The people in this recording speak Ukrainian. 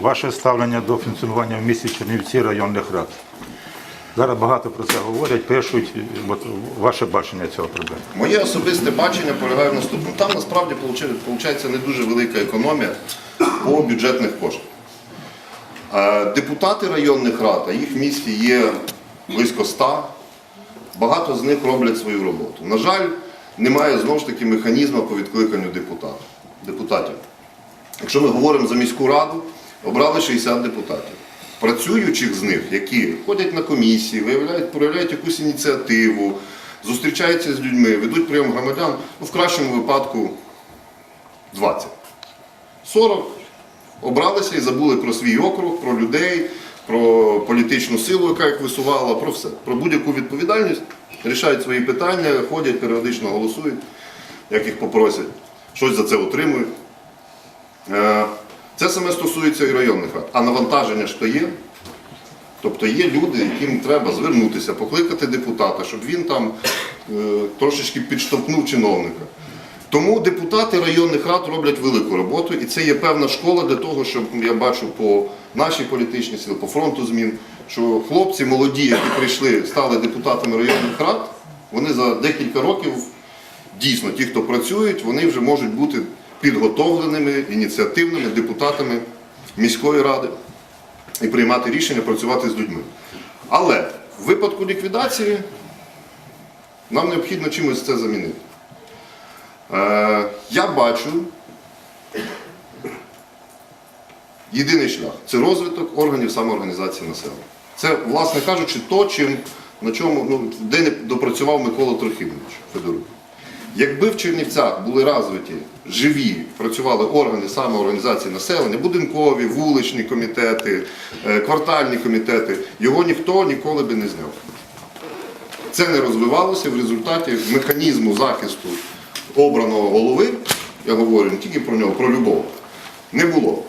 ваше ставлення до функціонування в місті Чернівці районних рад. Зараз багато про це говорять, пишуть. От ваше бачення цього проблеми. Моє особисте бачення полягає в наступному. Там насправді виходить не дуже велика економія по бюджетних коштах. Е, Депутати районних рад, а їх в місті є близько ста, багато з них роблять свою роботу. На жаль, немає знову ж таки механізму по відкликанню депутатів. депутатів. Якщо ми говоримо за міську раду, обрали 60 депутатів. Працюючих з них, які ходять на комісії, виявляють, проявляють якусь ініціативу, зустрічаються з людьми, ведуть прийом громадян, ну, в кращому випадку 20. 40 обралися і забули про свій округ, про людей, про політичну силу, яка їх висувала, про все. Про будь-яку відповідальність, рішають свої питання, ходять, періодично голосують, як їх попросять, щось за це отримують. Це саме стосується і районних рад. А навантаження ж то є. Тобто є люди, яким треба звернутися, покликати депутата, щоб він там е, трошечки підштовхнув чиновника. Тому депутати районних рад роблять велику роботу, і це є певна школа для того, щоб я бачу по нашій політичній силі, по фронту змін, що хлопці молоді, які прийшли, стали депутатами районних рад, вони за декілька років дійсно ті, хто працюють, вони вже можуть бути підготовленими ініціативними депутатами міської ради і приймати рішення працювати з людьми. Але в випадку ліквідації нам необхідно чимось це замінити. Е, я бачу єдиний шлях це розвиток органів самоорганізації населення. Це, власне кажучи, то, чим, на чому, ну, де не допрацював Микола Трохимович Федорук. Якби в Чернівцях були розвиті живі, працювали органи самоорганізації населення, будинкові, вуличні комітети, е, квартальні комітети, його ніхто ніколи би не зняв. Це не розвивалося в результаті механізму захисту обраного голови, я говорю не тільки про нього, про любов, не було.